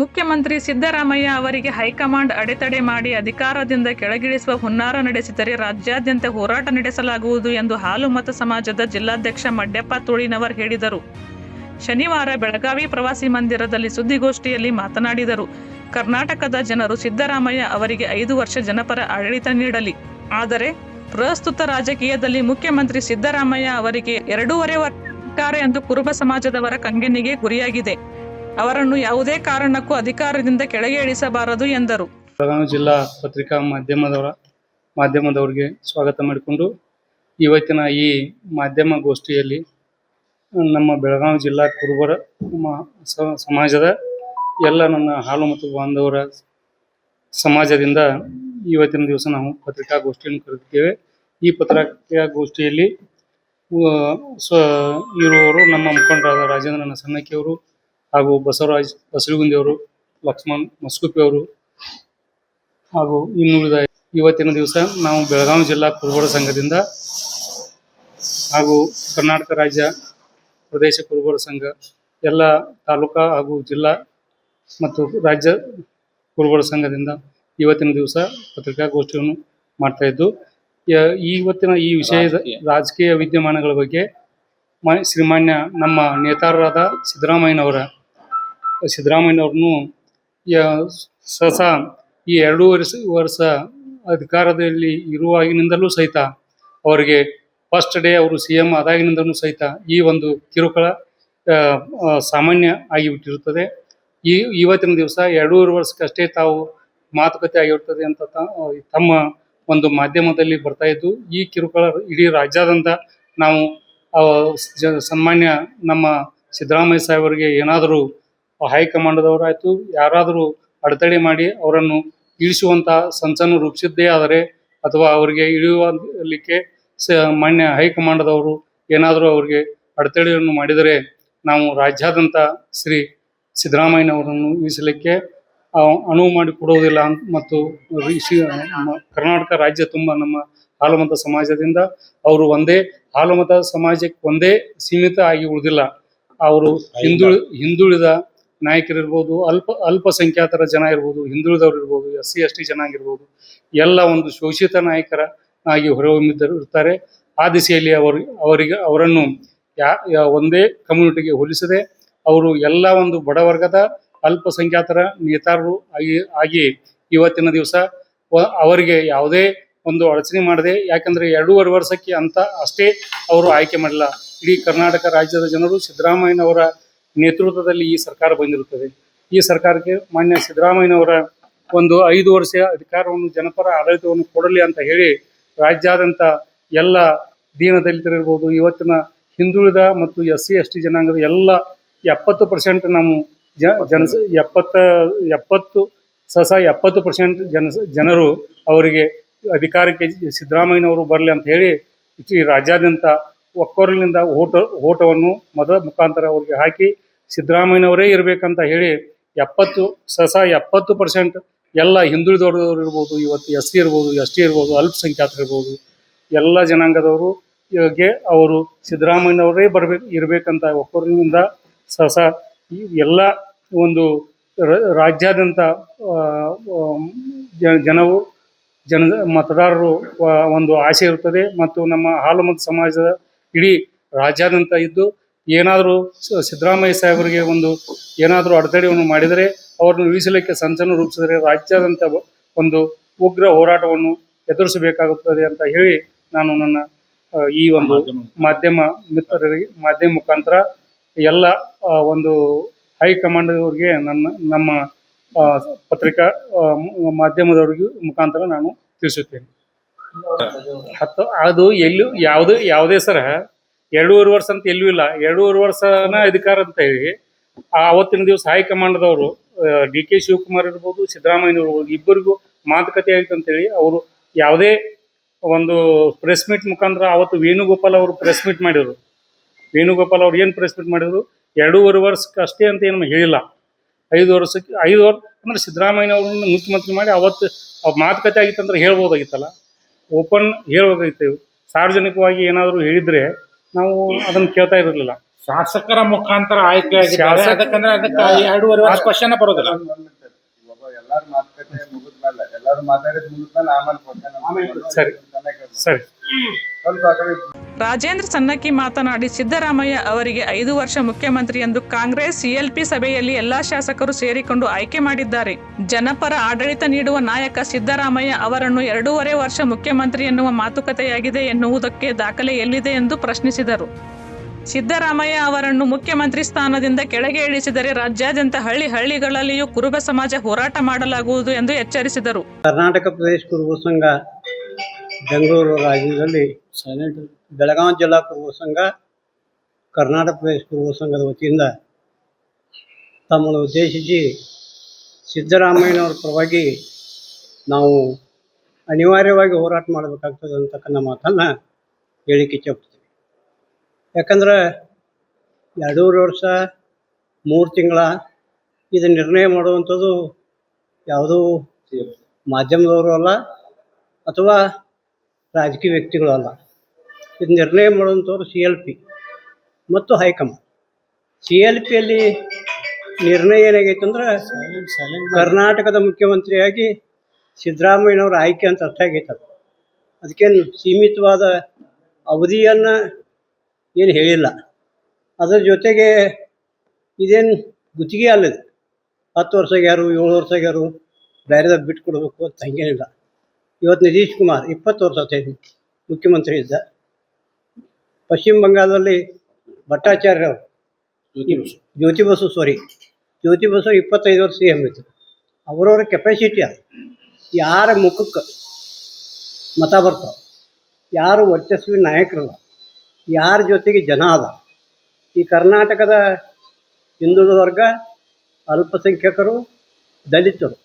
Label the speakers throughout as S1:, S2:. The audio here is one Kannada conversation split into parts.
S1: ಮುಖ್ಯಮಂತ್ರಿ ಸಿದ್ದರಾಮಯ್ಯ ಅವರಿಗೆ ಹೈಕಮಾಂಡ್ ಅಡೆತಡೆ ಮಾಡಿ ಅಧಿಕಾರದಿಂದ ಕೆಳಗಿಳಿಸುವ ಹುನ್ನಾರ ನಡೆಸಿದರೆ ರಾಜ್ಯಾದ್ಯಂತ ಹೋರಾಟ ನಡೆಸಲಾಗುವುದು ಎಂದು ಹಾಲು ಮತ ಸಮಾಜದ ಜಿಲ್ಲಾಧ್ಯಕ್ಷ ಮಡ್ಯಪ್ಪ ತುಳಿನವರ್ ಹೇಳಿದರು. ಶನಿವಾರ ಬೆಳಗಾವಿ ಪ್ರವಾಸಿ ಮಂದಿರದಲ್ಲಿ ಸುದ್ದಿಗೋಷ್ಠಿಯಲ್ಲಿ ಮಾತನಾಡಿದರು. ಕರ್ನಾಟಕದ ಜನರು ಸಿದ್ದರಾಮಯ್ಯ ಅವರಿಗೆ ಐದು ವರ್ಷ ಜನಪರ ಆಡಳಿತ ನೀಡಲಿ. ಆದರೆ ಪ್ರಸ್ತುತ ರಾಜಕೀಯದಲ್ಲಿ ಮುಖ್ಯಮಂತ್ರಿ ಸಿದ್ದರಾಮಯ್ಯ ಅವರಿಗೆ ಎರಡೂವರೆ ವರ್ಷ ಎಂದು ಕುರುಬ ಸಮಾಜದವರ ಕಂಗೆನ್ನಿಗೆ ಗುರಿಯಾಗಿದೆ. ಅವರನ್ನು ಯಾವುದೇ ಕಾರಣಕ್ಕೂ ಅಧಿಕಾರದಿಂದ ಕೆಳಗೆ ಇಳಿಸಬಾರದು ಎಂದರು.
S2: ಬೆಳಗಾವಿ ಜಿಲ್ಲಾ ಪತ್ರಿಕಾ ಮಾಧ್ಯಮದವರ ಮಾಧ್ಯಮದವರಿಗೆ ಸ್ವಾಗತ ಮಾಡಿಕೊಂಡು ಇವತ್ತಿನ ಈ ಮಾಧ್ಯಮ ಗೋಷ್ಠಿಯಲ್ಲಿ ನಮ್ಮ ಬೆಳಗಾವಿ ಜಿಲ್ಲಾ ಕುರುಬರ ಸಮಾಜದ ಎಲ್ಲ ನನ್ನ ಹಾಲು ಮತ್ತು ಬಾಂಧವರ ಸಮಾಜದಿಂದ ಇವತ್ತಿನ ದಿವಸ ನಾವು ಪತ್ರಿಕಾಗೋಷ್ಠಿಯನ್ನು ಕರೆದಿದ್ದೇವೆ. ಈ ಪತ್ರಿಕಾಗೋಷ್ಠಿಯಲ್ಲಿ ಇರುವವರು ನಮ್ಮ ಮುಖಂಡರಾದ ರಾಜೇಂದ್ರ ಸನ್ನಕ್ಕಿಯವರು ಹಾಗೂ ಬಸವರಾಜ್ ಬಸವಗುಂದಿಯವರು ಲಕ್ಷ್ಮಣ್ ಮಸ್ಕುಪಿ ಅವರು ಹಾಗೂ ಇನ್ನುಳಿದ ಇವತ್ತಿನ ದಿವಸ ನಾವು ಬೆಳಗಾವಿ ಜಿಲ್ಲಾ ಕುರುಬರ ಸಂಘದಿಂದ ಹಾಗೂ ಕರ್ನಾಟಕ ರಾಜ್ಯ ಪ್ರದೇಶ ಕುರುಬರ ಸಂಘ ಎಲ್ಲ ತಾಲೂಕಾ ಹಾಗೂ ಜಿಲ್ಲಾ ಮತ್ತು ರಾಜ್ಯ ಕುರುಬರ ಸಂಘದಿಂದ ಇವತ್ತಿನ ದಿವಸ ಪತ್ರಿಕಾಗೋಷ್ಠಿಯನ್ನು ಮಾಡ್ತಾ ಇದ್ದು ಇವತ್ತಿನ ಈ ವಿಷಯದ ರಾಜಕೀಯ ವಿದ್ಯಮಾನಗಳ ಬಗ್ಗೆ ಮ- ಶ್ರೀಮಾನ್ಯ ನಮ್ಮ ನೇತಾರರಾದ ಸಿದ್ದರಾಮಯ್ಯನವರ ಸಿದ್ದರಾಮಯ್ಯನವ್ರನ್ನು ಸಸ ಈ ಎರಡೂವರೆ ವರ್ಷ ಅಧಿಕಾರದಲ್ಲಿ ಇರುವಾಗಿನಿಂದಲೂ ಸಹಿತ ಅವರಿಗೆ ಫಸ್ಟ್ ಡೇ ಅವರು ಸಿ ಎಂ ಆದಾಗಿನಿಂದಲೂ ಸಹಿತ ಈ ಒಂದು ಕಿರುಕುಳ ಸಾಮಾನ್ಯ ಆಗಿಬಿಟ್ಟಿರುತ್ತದೆ. ಈ, ಇವತ್ತಿನ ದಿವಸ ಎರಡೂವರೆ ವರ್ಷಕ್ಕಷ್ಟೇ ತಾವು ಮಾತುಕತೆ ಆಗಿರುತ್ತದೆ ಅಂತ ತಮ್ಮ ಒಂದು ಮಾಧ್ಯಮದಲ್ಲಿ ಬರ್ತಾ ಇದ್ದು, ಈ ಕಿರುಕುಳ ಇಡೀ ರಾಜ್ಯಾದ್ಯಂತ ನಾವು ಸನ್ಮಾನ್ಯ ನಮ್ಮ ಸಿದ್ದರಾಮಯ್ಯ ಸಾಹೇಬರಿಗೆ ಏನಾದರೂ ಹೈಕಮಾಂಡದವರಾಯ್ತು ಯಾರಾದರೂ ಅಡೆತಡೆ ಮಾಡಿ ಅವರನ್ನು ಇಳಿಸುವಂತ ಸಂಚನ್ನು ರೂಪಿಸಿದ್ದೇ ಆದರೆ ಅಥವಾ ಅವರಿಗೆ ಇಳಿಯುವಲಿಕ್ಕೆ ಸ ಮಾನ್ಯ ಹೈಕಮಾಂಡದವರು ಏನಾದರೂ ಅವರಿಗೆ ಅಡೆತಡೆಯನ್ನು ಮಾಡಿದರೆ ನಾವು ರಾಜ್ಯಾದ್ಯಂತ ಶ್ರೀ ಸಿದ್ದರಾಮಯ್ಯನವರನ್ನು ಇಳಿಸಲಿಕ್ಕೆ ಅನುವು ಮಾಡಿಕೊಡುವುದಿಲ್ಲ ಅಂತ- ಮತ್ತು ಕರ್ನಾಟಕ ರಾಜ್ಯ ತುಂಬ ನಮ್ಮ ಹಾಲುಮತ ಸಮಾಜದಿಂದ ಅವರು ಒಂದೇ ಹಾಲುಮತ ಸಮಾಜಕ್ಕೆ ಒಂದೇ ಸೀಮಿತ ಆಗಿ ಉಳಿದಿಲ್ಲ. ಅವರು ಹಿಂದುಳಿ ಹಿಂದುಳಿದ ನಾಯಕರಿರ್ಬೋದು, ಅಲ್ಪ, ಅಲ್ಪಸಂಖ್ಯಾತರ ಜನ ಇರ್ಬೋದು, ಹಿಂದುಳಿದವರು ಇರ್ಬೋದು ಎಸ್ ಸಿ ಎಸ್ ಟಿ ಜನ ಆಗಿರ್ಬೋದು, ಎಲ್ಲ ಒಂದು ಶೋಷಿತ ನಾಯಕರ ಆಗಿ ಹೊರಹೊಮ್ಮಿದ್ದರು ಇರ್ತಾರೆ. ಆ ದಿಸೆಯಲ್ಲಿ ಅವರು, ಅವರಿಗೆ, ಅವರನ್ನು ಯಾ ಒಂದೇ ಕಮ್ಯುನಿಟಿಗೆ ಹೋಲಿಸದೆ ಅವರು ಎಲ್ಲ ಒಂದು ಬಡವರ್ಗದ ಅಲ್ಪಸಂಖ್ಯಾತರ ನೇತಾರರು ಆಗಿ ಆಗಿ ಇವತ್ತಿನ ದಿವಸ ಅವರಿಗೆ ಯಾವುದೇ ಒಂದು ಅಡಚಣೆ ಮಾಡದೆ, ಯಾಕಂದ್ರೆ ಎರಡೂವರೆ ವರ್ಷಕ್ಕೆ ಅಂತ ಅಷ್ಟೇ ಅವರು ಆಯ್ಕೆ ಮಾಡಿಲ್ಲ. ಇಡೀ ಕರ್ನಾಟಕ ರಾಜ್ಯದ ಜನರು ಸಿದ್ದರಾಮಯ್ಯನವರ ನೇತೃತ್ವದಲ್ಲಿ ಈ ಸರ್ಕಾರ ಬಂದಿರುತ್ತದೆ. ಈ ಸರ್ಕಾರಕ್ಕೆ ಮಾನ್ಯ ಸಿದ್ದರಾಮಯ್ಯನವರ ಒಂದು ಐದು ವರ್ಷ ಅಧಿಕಾರವನ್ನು, ಜನಪರ ಆಡಳಿತವನ್ನು ಕೊಡಲಿ ಅಂತ ಹೇಳಿ ರಾಜ್ಯಾದ್ಯಂತ ಎಲ್ಲ ದೀನ ದಲಿತರಿರ್ಬೋದು ಇವತ್ತಿನ ಹಿಂದುಳಿದ ಮತ್ತು ಎಸ್ ಸಿ ಎಸ್ ಟಿ ಜನಾಂಗದ ಎಲ್ಲ ಎಪ್ಪತ್ತು ಪರ್ಸೆಂಟ್ ನಮ್ಮ ಜ, ಜನ, ಎಪ್ಪತ್ತ, ಎಪ್ಪತ್ತು, ಸಸ ಎಪ್ಪತ್ತು ಪರ್ಸೆಂಟ್ ಜನ, ಜನರು ಅವರಿಗೆ ಅಧಿಕಾರಕ್ಕೆ ಸಿದ್ದರಾಮಯ್ಯನವರು ಬರಲಿ ಅಂತ ಹೇಳಿ ರಾಜ್ಯಾದ್ಯಂತ ಒಕ್ಕೊರಲಿನಿಂದ ಓಟ, ಓಟವನ್ನು ಮೊದಲ ಮುಖಾಂತರ ಅವರಿಗೆ ಹಾಕಿ ಸಿದ್ದರಾಮಯ್ಯನವರೇ ಇರಬೇಕಂತ ಹೇಳಿ ಎಪ್ಪತ್ತು, ಸಸ ಎಪ್ಪತ್ತು ಪರ್ಸೆಂಟ್ ಎಲ್ಲ ಹಿಂದುಳಿದವರು ಇರ್ಬೋದು, ಇವತ್ತು ಎಸ್ ಸಿ ಇರ್ಬೋದು, ಎಸ್ ಟಿ ಇರ್ಬೋದು, ಅಲ್ಪಸಂಖ್ಯಾತರು ಇರ್ಬೋದು, ಎಲ್ಲ ಜನಾಂಗದವರು ಗೆ ಅವರು ಸಿದ್ದರಾಮಯ್ಯನವರೇ ಬರಬೇಕು ಇರಬೇಕಂತ ಒಕ್ಕೊರಲಿನಿಂದ ಸಸ ಎಲ್ಲ ಒಂದು ರಾಜ್ಯಾದ್ಯಂತ ಜನವು, ಜನ ಮತದಾರರು ಒಂದು ಆಸೆ ಇರುತ್ತದೆ ಮತ್ತು ನಮ್ಮ ಹಾಲು ಮತ್ತು ಸಮಾಜದ ಇಡೀ ರಾಜ್ಯಾದ್ಯಂತ ಇದ್ದು ಏನಾದರೂ ಸಿದ್ದರಾಮಯ್ಯ ಸಾಹೇಬರಿಗೆ ಒಂದು ಏನಾದರೂ ಅಡೆತಡೆಯನ್ನು ಮಾಡಿದರೆ ಅವರನ್ನು ಇಳಿಸಲಿಕ್ಕೆ ಸಂಚನ್ನು ರೂಪಿಸಿದರೆ ರಾಜ್ಯಾದ್ಯಂತ ಒಂದು ಉಗ್ರ ಹೋರಾಟವನ್ನು ಎದುರಿಸಬೇಕಾಗುತ್ತದೆ ಅಂತ ಹೇಳಿ ನಾನು ನನ್ನ ಈ ಒಂದು ಮಾಧ್ಯಮ. ಮಿತ್ರರಿಗೆ ಮಾಧ್ಯಮ ಮುಖಾಂತರ ಎಲ್ಲ ಒಂದು ಹೈಕಮಾಂಡ್ ಅವರಿಗೆ ನನ್ನ ನಮ್ಮ ಪತ್ರಿಕಾ ಮಾಧ್ಯಮದವರಿಗೂ ಮುಖಾಂತರ ನಾನು ತಿಳಿಸುತ್ತೇನೆ. ಹತ್ತು, ಅದು ಎಲ್ಲೂ ಯಾವ್ದು, ಯಾವುದೇ ಸರ, ಎರಡೂವರೆ ವರ್ಷ ಅಂತ ಎಲ್ಲೂ ಇಲ್ಲ. ಎರಡೂವರೆ ವರ್ಷನ ಅಧಿಕಾರ ಅಂತ ಹೇಳಿ, ಆ ಅವತ್ತಿನ ದಿವಸ ಹೈಕಮಾಂಡ್ದವರು ಡಿ ಕೆ ಶಿವಕುಮಾರ್ ಇರ್ಬೋದು, ಸಿದ್ದರಾಮಯ್ಯ ಇರ್ಬೋದು, ಇಬ್ಬರಿಗೂ ಮಾತುಕತೆ ಆಯ್ತು ಅಂತೇಳಿ ಅವರು ಯಾವುದೇ ಒಂದು ಪ್ರೆಸ್ ಮೀಟ್ ಮುಖಾಂತರ ಅವತ್ತು ವೇಣುಗೋಪಾಲ್ ಅವರು ಪ್ರೆಸ್ ಮೀಟ್ ಮಾಡಿದ್ರು. ವೇಣುಗೋಪಾಲ್ ಅವ್ರು ಏನು ಪ್ರೆಸ್ ಮೀಟ್ ಮಾಡಿದ್ರು? ಎರಡೂವರೆ ವರ್ಷಕ್ಕೆ ಅಷ್ಟೇ ಅಂತ ಏನು ಹೇಳಿಲ್ಲ. ಐದು ವರ್ಷಕ್ಕೆ, ಐದು ವರ್ಷ, ಅಂದ್ರೆ ಸಿದ್ದರಾಮಯ್ಯ ಅವ್ರನ್ನ ಮುಖ್ಯಮಂತ್ರಿ ಮಾಡಿ ಅವತ್ತು ಮಾತುಕತೆ ಆಗಿತ್ತಂದ್ರೆ ಹೇಳ್ಬೋದಾಗಿತ್ತಲ್ಲ. ಓಪನ್ ಹೇಳೋದೈತೆ. ಸಾರ್ವಜನಿಕವಾಗಿ ಏನಾದರೂ ಹೇಳಿದ್ರೆ ನಾವು ಅದನ್ನು ಕೇಳ್ತಾ ಇರಲಿಲ್ಲ.
S3: ಶಾಸಕರ ಮುಖಾಂತರ ಆಯ್ಕೆ ಆಗಿದ್ದಾರೆ.
S2: ಶಾಸಕ-
S3: ಅದಕ್ಕಂದ್ರೆ ಅದಕ್ಕೆ ಎರಡೂವರೆ ವರ್ಷ ಕ್ವಶನ್ ಬರೋದಿಲ್ಲ.
S4: ಇವಾಗ ಎಲ್ಲಾರು ಮಾತುಕತೆ ಮುಗಿದ್ಮೇಲೆ ಎಲ್ಲಾರು ಮಾತಾಡಿದ್ ಮುಗಿದ್ಮೇಲೆ ಆಮೇಲೆ question
S2: ಸರಿ. ಸರಿ.
S4: ಸ್ವಲ್ಪ ಆ ಕಡೆ
S1: ರಾಜೇಂದ್ರ ಸನ್ನಕ್ಕಿ ಮಾತನಾಡಿ ಸಿದ್ದರಾಮಯ್ಯ ಅವರಿಗೆ ಐದು ವರ್ಷ ಮುಖ್ಯಮಂತ್ರಿ ಎಂದು ಕಾಂಗ್ರೆಸ್ ಸಿಎಲ್ಪಿ ಸಭೆಯಲ್ಲಿ ಎಲ್ಲಾ ಶಾಸಕರು ಸೇರಿಕೊಂಡು ಆಯ್ಕೆ ಮಾಡಿದ್ದಾರೆ. ಜನಪರ ಆಡಳಿತ ನೀಡುವ ನಾಯಕ ಸಿದ್ದರಾಮಯ್ಯ ಅವರನ್ನು ಎರಡೂವರೆ ವರ್ಷ ಮುಖ್ಯಮಂತ್ರಿ ಎನ್ನುವ ಮಾತುಕತೆಯಾಗಿದೆ ಎನ್ನುವುದಕ್ಕೆ ದಾಖಲೆ ಎಲ್ಲಿದೆ ಎಂದು ಪ್ರಶ್ನಿಸಿದರು. ಸಿದ್ದರಾಮಯ್ಯ ಅವರನ್ನು ಮುಖ್ಯಮಂತ್ರಿ ಸ್ಥಾನದಿಂದ ಕೆಳಗೆ ಇಳಿಸಿದರೆ ರಾಜ್ಯಾದ್ಯಂತ ಹಳ್ಳಿ ಹಳ್ಳಿಗಳಲ್ಲಿಯೂ ಕುರುಬ ಸಮಾಜ ಹೋರಾಟ ಮಾಡಲಾಗುವುದು ಎಂದು ಎಚ್ಚರಿಸಿದರು.
S5: ಕರ್ನಾಟಕ ಪ್ರದೇಶ ಕುರುಬ ಸಂಘ ಬೆಂಗಳೂರು ರಾಜ್ಯದಲ್ಲಿ ಬೆಳಗಾವಿ ಜಿಲ್ಲಾ ಕುರುಬ ಸಂಘ ಕರ್ನಾಟಕ ಪ್ರದೇಶ ಕುರುಬ ಸಂಘದ ವತಿಯಿಂದ ತಮ್ಮನ್ನು ಉದ್ದೇಶಿಸಿ ಸಿದ್ದರಾಮಯ್ಯನವರ ಪರವಾಗಿ ನಾವು ಅನಿವಾರ್ಯವಾಗಿ ಹೋರಾಟ ಮಾಡಬೇಕಾಗ್ತದೆ ಅಂತಕ್ಕಂಥ ಮಾತನ್ನು ಹೇಳಿಕೆ ಇಚ್ಛೆಪಡ್ತೀವಿ ಯಾಕಂದ್ರೆ ಎರಡೂವರೆ ವರ್ಷ, ಮೂರು ತಿಂಗಳ ಇದು ನಿರ್ಣಯ ಮಾಡುವಂಥದ್ದು ಯಾವುದೂ ಮಾಧ್ಯಮದವರು ಅಲ್ಲ, ಅಥವಾ ರಾಜಕೀಯ ವ್ಯಕ್ತಿಗಳು ಅಲ್ಲ. ಇದು ನಿರ್ಣಯ ಮಾಡುವಂಥವ್ರು ಸಿ ಎಲ್ ಪಿ ಮತ್ತು ಹೈಕಮಾಂಡ್. ಸಿ ಎಲ್ ಪಿಯಲ್ಲಿ ನಿರ್ಣಯ ಏನಾಗೈತೆ ಅಂದ್ರೆ ಕರ್ನಾಟಕದ ಮುಖ್ಯಮಂತ್ರಿಯಾಗಿ ಸಿದ್ದರಾಮಯ್ಯನವರ ಆಯ್ಕೆ ಅಂತ ಅರ್ಥ ಆಗೈತೆ ಅದು. ಅದಕ್ಕೇನು ಸೀಮಿತವಾದ ಅವಧಿಯನ್ನು ಏನು ಹೇಳಿಲ್ಲ. ಅದರ ಜೊತೆಗೆ ಇದೇನು ಗುತ್ತಿಗೆ ಅಲ್ಲದು ಹತ್ತು ವರ್ಷ ಯಾರು ಏಳು ವರ್ಷ ಯಾರು ಬೇರೆದಾಗ ಬಿಟ್ಟು ಕೊಡಬೇಕು ಅಂತ ಹಂಗೇನಿಲ್ಲ. ಇವತ್ತು ನಿತೀಶ್ ಕುಮಾರ್ ಇಪ್ಪತ್ತು ವರ್ಷ ಸೇರಿ ಮುಖ್ಯಮಂತ್ರಿ ಇದ್ದ. ಪಶ್ಚಿಮ ಬಂಗಾಳದಲ್ಲಿ ಭಟ್ಟಾಚಾರ್ಯ ಅವರು. ಜ್ಯೋತಿ ಬಸು. ಸಾರಿ ಜ್ಯೋತಿ ಬಸು ಇಪ್ಪತ್ತೈದು ವರ್ಷ ಸಿ ಎಂ ಇತ್ತು ಅವರವರ ಕೆಪಾಸಿಟಿ ಅದು. ಯಾರ ಮುಖಕ್ಕೆ ಮತ ಬರ್ತಾವೆ ಯಾರು ವರ್ಚಸ್ವಿ ನಾಯಕರಲ್ಲ. ಯಾರ ಜೊತೆಗೆ ಜನ ಅದ? ಈ ಕರ್ನಾಟಕದ ಹಿಂದುಳಿದ ವರ್ಗ ಅಲ್ಪಸಂಖ್ಯಾತರು ದಲಿತರು.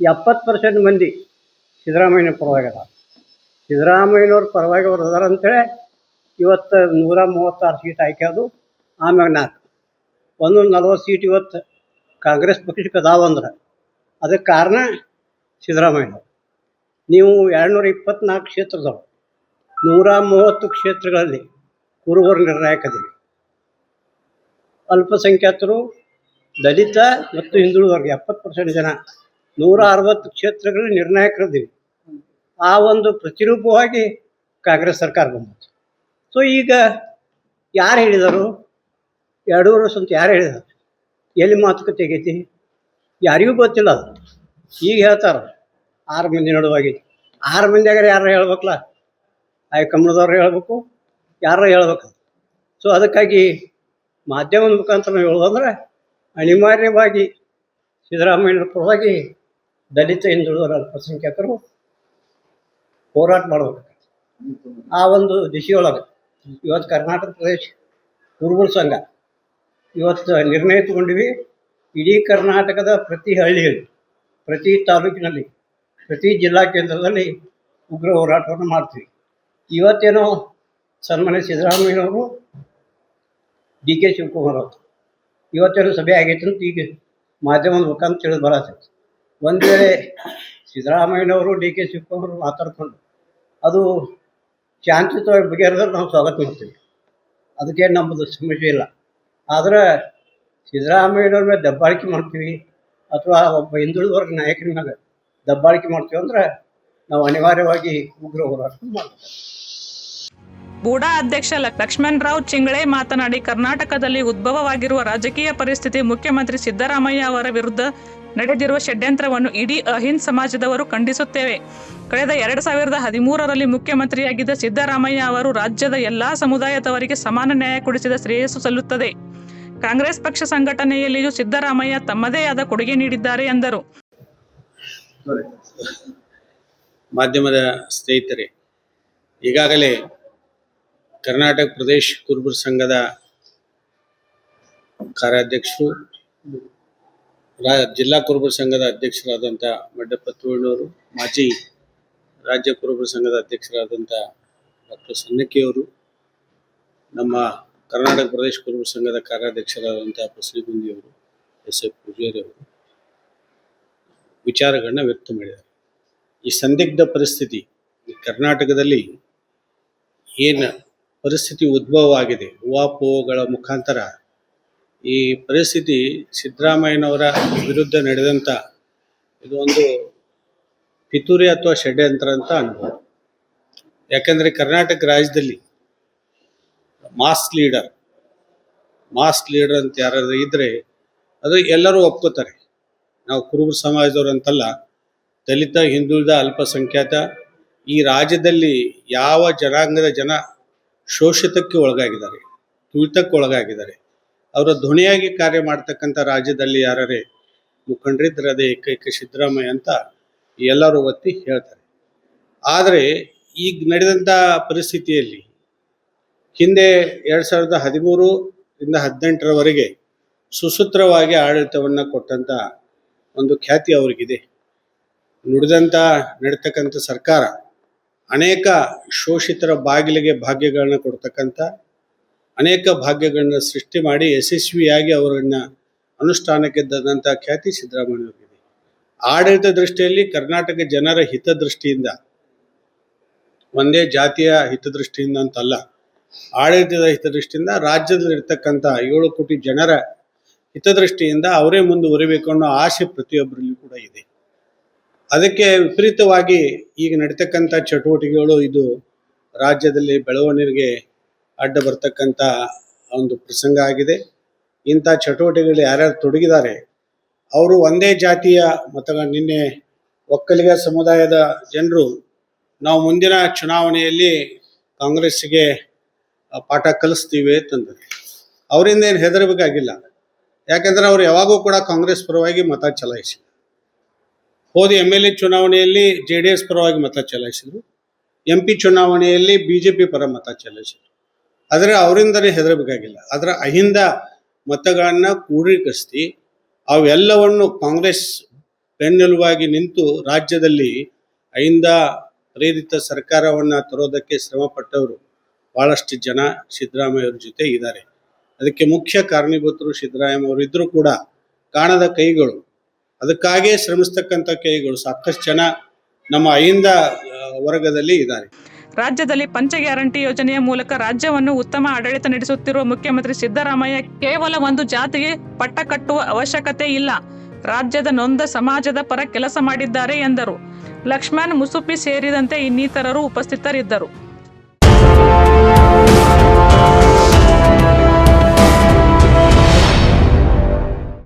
S5: ಎಪ್ಪತ್ತು ಪರ್ಸೆಂಟ್ ಮಂದಿ ಸಿದ್ದರಾಮಯ್ಯನ ಪರವಾಗಿ ಅದ ಸಿದ್ದರಾಮಯ್ಯನವ್ರ ಪರವಾಗಿ ಅವ್ರು ಅದಾರ ಅಂತೇಳಿ ಇವತ್ತು ನೂರ ಮೂವತ್ತಾರು ಸೀಟ್ ಆಯ್ಕೆ ಅದು ಆಮ್ಯಾಗ ನಾಲ್ಕು. ಒಂದು ನಲ್ವತ್ತು ಸೀಟ್ ಇವತ್ತು ಕಾಂಗ್ರೆಸ್ ಪಕ್ಷಕ್ಕೆ ಅದಾವ ಅಂದ್ರೆ ಅದಕ್ಕೆ ಕಾರಣ ಸಿದ್ದರಾಮಯ್ಯನವ್ರು. ನೀವು ಎರಡುನೂರ ಇಪ್ಪತ್ನಾಲ್ಕು ಕ್ಷೇತ್ರದವರು. ನೂರ ಮೂವತ್ತು ಕ್ಷೇತ್ರಗಳಲ್ಲಿ ಕುರುಬರು ನಿರ್ಣಾಯಕದಲ್ಲಿ ಅಲ್ಪಸಂಖ್ಯಾತರು, ದಲಿತ ಮತ್ತು ಹಿಂದುಳಿದವರ್ಗ ಎಪ್ಪತ್ತು ಪರ್ಸೆಂಟ್ ಜನ ನೂರ ಅರವತ್ತು ಕ್ಷೇತ್ರಗಳಲ್ಲಿ ನಿರ್ಣಾಯಕರಿದ್ದೀವಿ. ಆ ಒಂದು ಪ್ರತಿರೂಪವಾಗಿ ಕಾಂಗ್ರೆಸ್ ಸರ್ಕಾರ ಬಂದಿತ್ತು. ಸೊ ಈಗ ಯಾರು ಹೇಳಿದರು? ಎರಡು ವರ್ಷ ಯಾರು ಹೇಳಿದರು? ಎಲ್ಲಿ ಮಾತುಕತೆ ಆಗೈತಿ? ಯಾರಿಗೂ ಗೊತ್ತಿಲ್ಲ ಅದು. ಈಗ ಹೇಳ್ತಾರೆ, ಆರು ಮಂದಿ ನಡುವಾಗಿ. ಆರು ಮಂದಿಯಾಗಾರ ಯಾರು ಹೇಳ್ಬೇಕಲ್ಲ? ಹೈಕಮಾಂಡ್ದವ್ರು ಹೇಳ್ಬೇಕು. ಯಾರು ಹೇಳ್ಬೇಕು. ಸೊ ಅದಕ್ಕಾಗಿ ಮಾಧ್ಯಮದ ಮುಖಾಂತರ ಹೇಳೋದಂದ್ರೆ ಅನಿವಾರ್ಯವಾಗಿ ಸಿದ್ದರಾಮಯ್ಯನ ಪರವಾಗಿ ದಲಿತ ಹಿಂದುಳಿದವರ ಅಲ್ಪಸಂಖ್ಯಾತರು ಹೋರಾಟ ಮಾಡಬೇಕು ಆ ಒಂದು ದಿಶೆಯೊಳಗೆ ಇವತ್ತು ಕರ್ನಾಟಕ ಪ್ರದೇಶ ಕುರುಬರ ಸಂಘ ಇವತ್ತು ನಿರ್ಣಯ ತಗೊಂಡಿವಿ. ಇಡೀ ಕರ್ನಾಟಕದ ಪ್ರತಿ ಹಳ್ಳಿಯಲ್ಲಿ, ಪ್ರತಿ ತಾಲೂಕಿನಲ್ಲಿ, ಪ್ರತಿ ಜಿಲ್ಲಾ ಕೇಂದ್ರದಲ್ಲಿ ಉಗ್ರ ಹೋರಾಟವನ್ನು ಮಾಡ್ತೀವಿ. ಇವತ್ತೇನೋ ಸನ್ಮಾನ್ಯ ಸಿದ್ದರಾಮಯ್ಯನವರು ಡಿ ಕೆ ಶಿವಕುಮಾರ್ ಅವರು. ಇವತ್ತೆಲ್ಲ ಸಭೆ ಆಗೈತೆ ಅಂತ ಈಗ ಮಾಧ್ಯಮದ ಮುಖಾಂತರ ತಿಳಿದು ಬರತೈತಿ ಒಂದು ವೇಳೆ ಸಿದ್ದರಾಮಯ್ಯನವರು, ಡಿ ಕೆ ಶಿವಕುಮಾರ್ ಮಾತಾಡ್ಕೊಂಡು, ಅದು ಶಾಂತಿಯುತವಾಗಿ ಬಗೆಹರಿದ್ರೆ ನಾವು ಸ್ವಾಗತ ಮಾಡ್ತೀವಿ. ಅದಕ್ಕೆ ನಮ್ಮದು ಸಮಸ್ಯೆ ಇಲ್ಲ. ಆದರೆ ಸಿದ್ದರಾಮಯ್ಯನವ್ರ ಮೇಲೆ ದಬ್ಬಾಳಿಕೆ ಮಾಡ್ತೀವಿ ಅಥವಾ ಒಬ್ಬ ಹಿಂದುಳಿದ ವರ್ಗ ನಾಯಕನ ಮೇಲೆ ದಬ್ಬಾಳಿಕೆ ಮಾಡ್ತೀವಿ ಅಂದರೆ ನಾವು ಅನಿವಾರ್ಯವಾಗಿ ಉಗ್ರ ಹೋರಾಟ ಮಾಡ್ತೀವಿ.
S1: ಬೂಡಾ ಅಧ್ಯಕ್ಷ ಲಕ್ಷ್ಮಣ್ ರಾವ್ ಚಿಂಗಳೆ ಮಾತನಾಡಿ, ಕರ್ನಾಟಕದಲ್ಲಿ ಉದ್ಭವವಾಗಿರುವ ರಾಜಕೀಯ ಪರಿಸ್ಥಿತಿ ಮುಖ್ಯಮಂತ್ರಿ ಸಿದ್ದರಾಮಯ್ಯ ಅವರ ವಿರುದ್ಧ ನಡೆದಿರುವ ಷಡ್ಯಂತ್ರವನ್ನು ಇಡೀ ಅಹಿಂದ್ ಸಮಾಜದವರು ಖಂಡಿಸುತ್ತೇವೆ. ಕಳೆದ ಎರಡು ಸಾವಿರದ ಹದಿಮೂರರಲ್ಲಿ ಮುಖ್ಯಮಂತ್ರಿಯಾಗಿದ್ದ ಸಿದ್ದರಾಮಯ್ಯ ಅವರು ರಾಜ್ಯದ ಎಲ್ಲಾ ಸಮುದಾಯದವರಿಗೆ ಸಮಾನ ನ್ಯಾಯ ಕೊಡಿಸಿದ ಶ್ರೇಯಸ್ಸು ಸಲ್ಲುತ್ತದೆ. ಕಾಂಗ್ರೆಸ್ ಪಕ್ಷ ಸಂಘಟನೆಯಲ್ಲಿಯೂ ಸಿದ್ದರಾಮಯ್ಯ ತಮ್ಮದೇ ಆದ ಕೊಡುಗೆ ನೀಡಿದ್ದಾರೆ ಎಂದರು.
S6: ಮಾಧ್ಯಮದ ಸ್ನೇಹಿತರೆ, ಈಗಾಗಲೇ ಕರ್ನಾಟಕ ಪ್ರದೇಶ ಕುರುಬರ ಸಂಘದ ಕಾರ್ಯಾಧ್ಯಕ್ಷರು ಜಿಲ್ಲಾ ಕುರುಬರ ಸಂಘದ ಅಧ್ಯಕ್ಷರಾದಂಥ ಮಡ್ಡಪ್ಪ ತೋಳನವರು ಮಾಜಿ ರಾಜ್ಯ ಕುರುಬರ ಸಂಘದ ಅಧ್ಯಕ್ಷರಾದಂಥ ಡಾಕ್ಟರ್ ಸನ್ನಕ್ಕಿಯವರು ನಮ್ಮ ಕರ್ನಾಟಕ ಪ್ರದೇಶ ಕುರುಬರ ಸಂಘದ ಕಾರ್ಯಾಧ್ಯಕ್ಷರಾದಂಥ ಬಸಲಿಗುಂದಿಯವರು ಎಸ್ ಎಫ್ ಪೂಜಾರಿ ಅವರು ವಿಚಾರಗಳನ್ನ ವ್ಯಕ್ತ ಮಾಡಿದ್ದಾರೆ. ಈ ಸಂದಿಗ್ಧ ಪರಿಸ್ಥಿತಿ ಕರ್ನಾಟಕದಲ್ಲಿ ಏನು ಪರಿಸ್ಥಿತಿ ಉದ್ಭವವಾಗಿದೆ. ಊಹಾಪೋಹಗಳ ಮುಖಾಂತರ ಈ ಪರಿಸ್ಥಿತಿ ಸಿದ್ದರಾಮಯ್ಯನವರ ವಿರುದ್ಧ ನಡೆದಂಥ ಇದೊಂದು ಪಿತೂರಿ ಅಥವಾ ಷಡ್ಯಂತ್ರ ಅಂತ ಅನ್ಬೋದು. ಯಾಕಂದರೆ ಕರ್ನಾಟಕ ರಾಜ್ಯದಲ್ಲಿ ಮಾಸ್ ಲೀಡರ್ ಮಾಸ್ ಲೀಡರ್ ಅಂತ ಯಾರಾದರೂ ಇದ್ದರೆ ಅದು ಎಲ್ಲರೂ ಒಪ್ಕೋತಾರೆ. ನಾವು ಕುರುಬ ಸಮಾಜದವ್ರು ಅಂತಲ್ಲ, ದಲಿತ, ಹಿಂದುಳಿದ, ಅಲ್ಪಸಂಖ್ಯಾತ, ಈ ರಾಜ್ಯದಲ್ಲಿ ಯಾವ ಜನಾಂಗದ ಜನ ಶೋಷಿತಕ್ಕೆ ಒಳಗಾಗಿದ್ದಾರೆ, ತುಳಿತಕ್ಕೆ ಒಳಗಾಗಿದ್ದಾರೆ. ಅವರ ಧ್ವನಿಯಾಗಿ ಕಾರ್ಯ ಮಾಡ್ತಕ್ಕಂಥ ರಾಜ್ಯದಲ್ಲಿ ಯಾರೇ ಮುಖಂಡರಿದ್ರೆ ಅದೇ ಏಕೈಕ ಸಿದ್ದರಾಮಯ್ಯ ಅಂತ ಎಲ್ಲರೂ ಒತ್ತಿ ಹೇಳ್ತಾರೆ. ಆದರೆ ಈಗ ನಡೆದಂಥ ಪರಿಸ್ಥಿತಿಯಲ್ಲಿ ಹಿಂದೆ ಎರಡು ಸಾವಿರದ ಹದಿಮೂರು ಇಂದ ಹದಿನೆಂಟರವರೆಗೆ ಸುಸೂತ್ರವಾಗಿ ಆಡಳಿತವನ್ನು ಕೊಟ್ಟಂಥ ಒಂದು ಖ್ಯಾತಿ ಅವರಿಗಿದೆ. ನುಡಿದಂಥ, ನಡೀತಕ್ಕಂಥ ಸರ್ಕಾರ ಅನೇಕ ಶೋಷಿತರ ಬಾಗಿಲಿಗೆ ಭಾಗ್ಯಗಳನ್ನ ಕೊಡ್ತಕ್ಕಂಥ, ಅನೇಕ ಭಾಗ್ಯಗಳನ್ನ ಸೃಷ್ಟಿ ಮಾಡಿ ಯಶಸ್ವಿಯಾಗಿ ಅವರನ್ನು ಅನುಷ್ಠಾನಕ್ಕೆ ತಂದಂಥ ಖ್ಯಾತಿ ಸಿದ್ದರಾಮಯ್ಯವರಿಗಿದೆ ಆಡಳಿತ ದೃಷ್ಟಿಯಲ್ಲಿ ಕರ್ನಾಟಕ ಜನರ ಹಿತದೃಷ್ಟಿಯಿಂದ, ಒಂದೇ ಜಾತಿಯ ಹಿತದೃಷ್ಟಿಯಿಂದ ಅಂತಲ್ಲ, ಆಡಳಿತದ ಹಿತದೃಷ್ಟಿಯಿಂದ ರಾಜ್ಯದಲ್ಲಿರ್ತಕ್ಕಂಥ ಏಳು ಕೋಟಿ ಜನರ ಹಿತದೃಷ್ಟಿಯಿಂದ ಅವರೇ ಮುಂದುವರಿಬೇಕು ಅನ್ನೋ ಆಸೆ ಪ್ರತಿಯೊಬ್ಬರಲ್ಲಿ ಕೂಡ ಇದೆ. ಅದಕ್ಕೆ ವಿಪರೀತವಾಗಿ ಈಗ ನಡೀತಕ್ಕಂಥ ಚಟುವಟಿಕೆಗಳು ಇದು ರಾಜ್ಯದಲ್ಲಿ ಬೆಳವಣಿಗೆಗೆ ಅಡ್ಡ ಬರ್ತಕ್ಕಂಥ ಒಂದು ಪ್ರಸಂಗ ಆಗಿದೆ. ಇಂಥ ಚಟುವಟಿಕೆಗಳು ಯಾರ್ಯಾರು ತೊಡಗಿದ್ದಾರೆ ಅವರು ಒಂದೇ ಜಾತಿಯ ಮತಗಳ ನಿನ್ನೆ ಒಕ್ಕಲಿಗ ಸಮುದಾಯದ ಜನರು ನಾವು ಮುಂದಿನ ಚುನಾವಣೆಯಲ್ಲಿ ಕಾಂಗ್ರೆಸ್ಸಿಗೆ ಆ, ಪಾಠ ಕಲಿಸ್ತೀವಿ ಅಂತಂದ್ರೆ ಅವರಿಂದ ಏನು ಹೆದರಬೇಕಾಗಿಲ್ಲ. ಯಾಕೆಂದರೆ ಅವರು ಯಾವಾಗೂ ಕೂಡ ಕಾಂಗ್ರೆಸ್ ಪರವಾಗಿ ಮತ ಚಲಾಯಿಸಿದ್ರು ಹೋದ ಎಂ ಎಲ್ ಎ ಚುನಾವಣೆಯಲ್ಲಿ ಜೆ ಡಿ ಎಸ್ ಪರವಾಗಿ ಮತ ಚಲಾಯಿಸಿದ್ರು. ಎಂ ಪಿ ಚುನಾವಣೆಯಲ್ಲಿ ಬಿ ಜೆ ಪಿ ಪರ ಮತ ಚಲಾಯಿಸಿದ್ರು. ಆದರೆ ಅವರಿಂದನೇ ಹೆದರಬೇಕಾಗಿಲ್ಲ. ಅದರ ಅಹಿಂದ ಮತಗಳನ್ನು ಕೂಡೀಕರಿಸಿ ಅವೆಲ್ಲವನ್ನು ಕಾಂಗ್ರೆಸ್ ಬೆನ್ನೆಲುವಾಗಿ ನಿಂತು ರಾಜ್ಯದಲ್ಲಿ ಅಹಿಂದ ಪ್ರೇರಿತ ಸರ್ಕಾರವನ್ನು ತರೋದಕ್ಕೆ ಶ್ರಮ ಪಟ್ಟವರು ಭಾಳಷ್ಟು ಜನ ಸಿದ್ದರಾಮಯ್ಯ ಅವ್ರ ಜೊತೆ ಇದ್ದಾರೆ. ಅದಕ್ಕೆ ಮುಖ್ಯ ಕಾರಣೀಭೂತರು ಸಿದ್ದರಾಮಯ್ಯ ಕೂಡ ಕಾಣದ ಕೈಗಳು ಅದಕ್ಕಾಗೇ ಶ್ರಮಿಸ್ತಕ್ಕಂಥ ಕೈಗಳು ಸಾಕಷ್ಟು ಜನ ನಮ್ಮ ಅಹಿಂದ ವರ್ಗದಲ್ಲಿ ಇದ್ದಾರೆ.
S1: ರಾಜ್ಯದಲ್ಲಿ ಪಂಚ ಗ್ಯಾರಂಟಿ ಯೋಜನೆಯ ಮೂಲಕ ರಾಜ್ಯವನ್ನು ಉತ್ತಮ ಆಡಳಿತ ನಡೆಸುತ್ತಿರುವ ಮುಖ್ಯಮಂತ್ರಿ ಸಿದ್ದರಾಮಯ್ಯ ಕೇವಲ ಒಂದು ಜಾತಿಗೆ ಪಟ್ಟ ಕಟ್ಟುವ ಅವಶ್ಯಕತೆ ಇಲ್ಲ. ರಾಜ್ಯದ ನೊಂದ ಸಮಾಜದ ಪರ ಕೆಲಸ ಮಾಡಿದ್ದಾರೆ ಎಂದರು. ಲಕ್ಷ್ಮಣ್ ಮುಸುಪಿ ಸೇರಿದಂತೆ ಇನ್ನಿತರರು ಉಪಸ್ಥಿತರಿದ್ದರು.